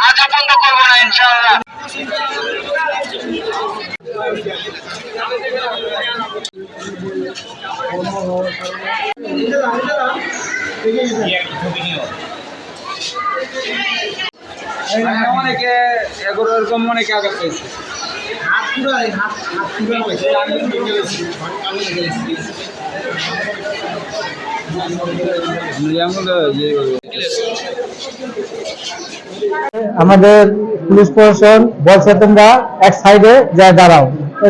আজও বন্ধ করব না ইনশাআল্লাহ অনেকে অনেকে পেয়েছে আমাদের পুলিশ প্রশাসন বলছে, তোমরা এক সাইডে যায় দাঁড়াও।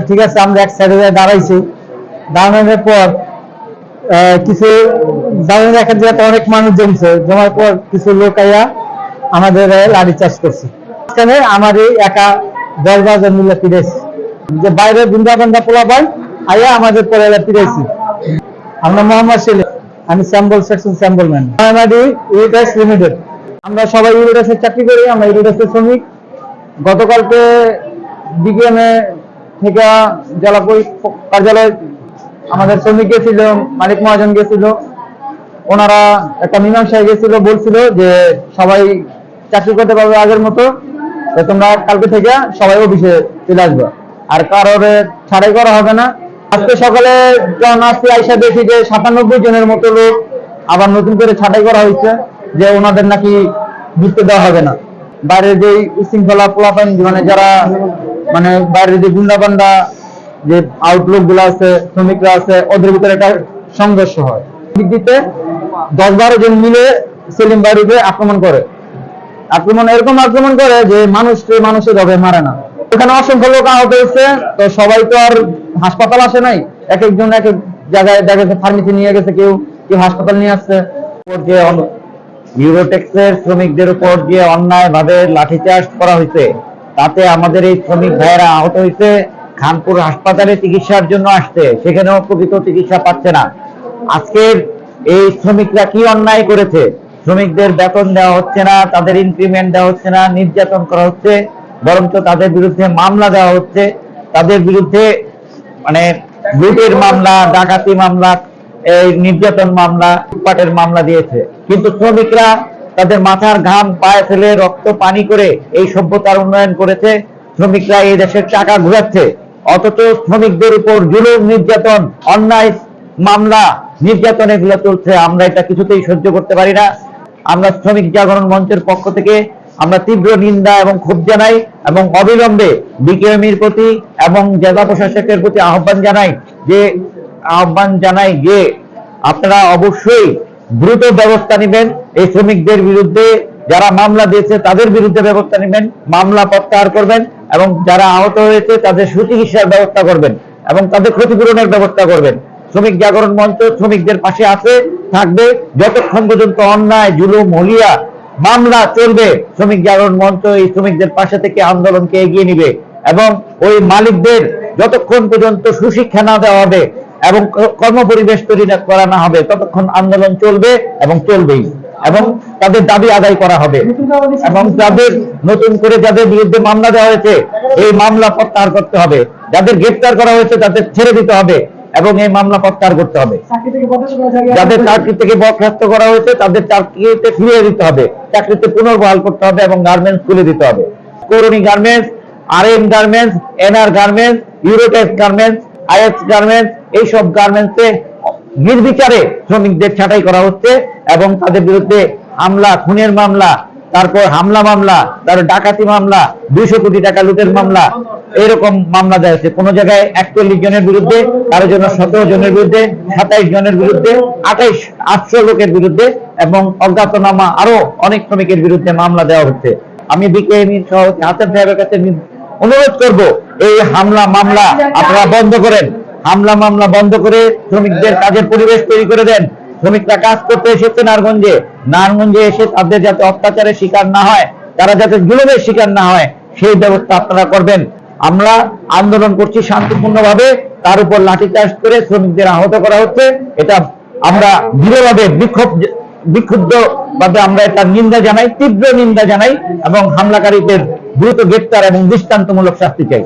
ঠিক আছে, আমরা এক সাইডে যায় দাঁড়াইছি। দাঁড়ানোর পর কিছু দাঁড়ানো দেখা যায় অনেক মানুষ জমছে। জমার পর কিছু লোক আইয়া আমাদের লাড়ি চাষ করছে। এখানে আমার এই একা দশ বারো মিলে ফিরেছি। যে বাইরে বৃন্দাবন্ধা পোলা পাই আইয়া আমাদের পরে ফিরেছি। আমরা মোহাম্মদ সেলিম। আমি স্যাম্বল সেকশন স্যাম্বল ম্যান ইউটাস লিমিটেড। আমরা সবাই ইউটাসের চাকরি করি, আমরা ইউটাসের শ্রমিক। গতকালকে বিকেএমএ থেকে জেলা কার্যালয় আমাদের শ্রমিক গেছিল, মালিক মহাজন গেছিল। ওনারা একটা মীমাংসায় গেছিল, বলছিল যে সবাই চাকরি করতে পারবে আগের মতো তোমরা কালকে থেকে সবাই অফিসে চলে আসবে। আর কারোর ছাড়াই করা হবে না। আজকে সকালে যখন আইসা দেখি যে সাতানব্বই জনের মতো লোক আবার নতুন করে ছাঁটাই করা হয়েছে যে ওনাদের নাকি ঢুকতে দেওয়া হবে না। বাইরের যে উশৃঙ্খলা পোলাপাইন মানে যারা মানে বাইরের যে গুন্ডাবান্ডা, যে আউটলুকগুলো আছে, শ্রমিকরা আছে, ওদের ভিতরে একটা সংঘর্ষ হয়। ভিত্তিতে দশ বারো জন মিলে সেলিম বাড়িতে আক্রমণ করে। আক্রমণ, এরকম আক্রমণ করে যে মানুষকে মানুষের ভাবে মারে না। ওখানে অসংখ্য লোক আহত হয়েছে, তো সবাই তো আর হাসপাতাল আসে নাই। এক একজন এক এক জায়গায় দেখা গেছে ফার্মেসি নিয়ে গেছে, কেউ কেউ হাসপাতাল নিয়ে আসছে। যে ইউরোটেক্সের শ্রমিকদের উপর অন্যায় ভাবে লাঠিচার্জ করা হয়েছে। তাতে আমাদের এই শ্রমিক ভাইয়েরা আহত হয়েছে, খানপুর হাসপাতালে চিকিৎসার জন্য আসছে। সেখানেও প্রকৃত চিকিৎসা পাচ্ছে না। আজকের এই শ্রমিকরা কি অন্যায় করেছে? শ্রমিকদের বেতন দেওয়া হচ্ছে না, তাদের ইনক্রিমেন্ট দেওয়া হচ্ছে না, নির্যাতন করা হচ্ছে। বরঞ্চ তাদের বিরুদ্ধে মামলা দেওয়া হচ্ছে। তাদের বিরুদ্ধে মানে লুটের মামলা, ডাকাতি মামলা, এই নির্যাতন মামলা, লুটপাটের মামলা দিয়েছে। কিন্তু শ্রমিকরা তাদের মাথার ঘাম, পায়ে ফেলে রক্ত, পানি করে এই সভ্যতার উন্নয়ন করেছে। শ্রমিকরা এই দেশের টাকা ঘুরাচ্ছে। অথচ শ্রমিকদের উপর জুলুম, নির্যাতন, অন্যায় মামলা, নির্যাতন এগুলো চলছে। আমরা এটা কিছুতেই সহ্য করতে পারি না। আমরা শ্রমিক জাগরণ মঞ্চের পক্ষ থেকে আমরা তীব্র নিন্দা এবং ক্ষোভ জানাই এবং অবিলম্বে বিকেএমির প্রতি এবং জেলা প্রশাসকের প্রতি আহ্বান জানাই যে, আহ্বান জানাই যে, আপনারা অবশ্যই দ্রুত ব্যবস্থা নেবেন। এই শ্রমিকদের বিরুদ্ধে যারা মামলা দিয়েছে তাদের বিরুদ্ধে ব্যবস্থা নেবেন, মামলা প্রত্যাহার করবেন এবং যারা আহত হয়েছে তাদের সুচিকিৎসার ব্যবস্থা করবেন এবং তাদের ক্ষতিপূরণের ব্যবস্থা করবেন। শ্রমিক জাগরণ মঞ্চ শ্রমিকদের পাশে আছে, থাকবে। যতক্ষণ পর্যন্ত অন্যায়, জুলুম, হলিয়া মামলা চলবে। শ্রমিক জাগরণ মঞ্চ এই শ্রমিকদের পাশে থেকে আন্দোলনকে এগিয়ে নিবে এবং ওই মালিকদের যতক্ষণ পর্যন্ত সুশিক্ষা না দেওয়া হবে এবং ক- কর্মপরিবেশ তৈরি করা না হবে, ততক্ষণ আন্দোলন চলবে এবং চলবেই এবং তাদের দাবি আদায় করা হবে এবং যাদের নতুন করে যাদের বিরুদ্ধে মামলা দেওয়া হয়েছে, এই মামলা প্রত্যাহার করতে হবে। যাদের গ্রেপ্তার করা হয়েছে, তাদের ছেড়ে দিতে হবে। এবং এই মামলা প্রত্যাহার করতে হবে। যাদের চাকরি থেকে বরখাস্ত করা হয়েছে তাদের চাকরিতে ফিরিয়ে দিতে হবে। চাকরিতে পুনর্বহাল করতে হবে এবং গার্মেন্টস খুলে দিতে হবে। করণী garments R M garments NR garments Eurotex garments IS garments এইসব গার্মেন্টসে নির্বিচারে শ্রমিকদের ছাঁটাই করা হচ্ছে এবং তাদের বিরুদ্ধে হামলা খুনের মামলা তারপর হামলা মামলা তারপর ডাকাতি মামলা দুইশো কোটি টাকা লুটের মামলা এরকম মামলা দেওয়া হচ্ছে কোন জায়গায় একচল্লিশ জনের বিরুদ্ধে, কারও জন্য সতেরো জনের বিরুদ্ধে, সাতাইশ জনের বিরুদ্ধে, আঠাইশ আটশো লোকের বিরুদ্ধে এবং অজ্ঞাতনামা আরও অনেক শ্রমিকের বিরুদ্ধে মামলা দেওয়া হচ্ছে। আমি বিকেএমই সহ হাসান সাহেবের কাছে অনুরোধ করব, এই হামলা মামলা আপনারা বন্ধ করেন। হামলা মামলা বন্ধ করে শ্রমিকদের কাজের পরিবেশ তৈরি করে দেন। শ্রমিকরা কাজ করতে এসেছে নারগঞ্জে নারগঞ্জে এসে তাদের যাতে অত্যাচারের শিকার না হয়, তারা যাতে জুলুমের শিকার না হয়, সেই ব্যবস্থা আপনারা করবেন। আমরা আন্দোলন করছি শান্তিপূর্ণভাবে, তার উপর লাঠিচার্জ করে শ্রমিকদের আহত করা হচ্ছে। এটা আমরা দৃঢ়ভাবে বিক্ষোভ বিক্ষুব্ধ ভাবে আমরা এটা নিন্দা জানাই, তীব্র নিন্দা জানাই এবং হামলাকারীদের দ্রুত গ্রেপ্তার এবং দৃষ্টান্তমূলক শাস্তি চাই।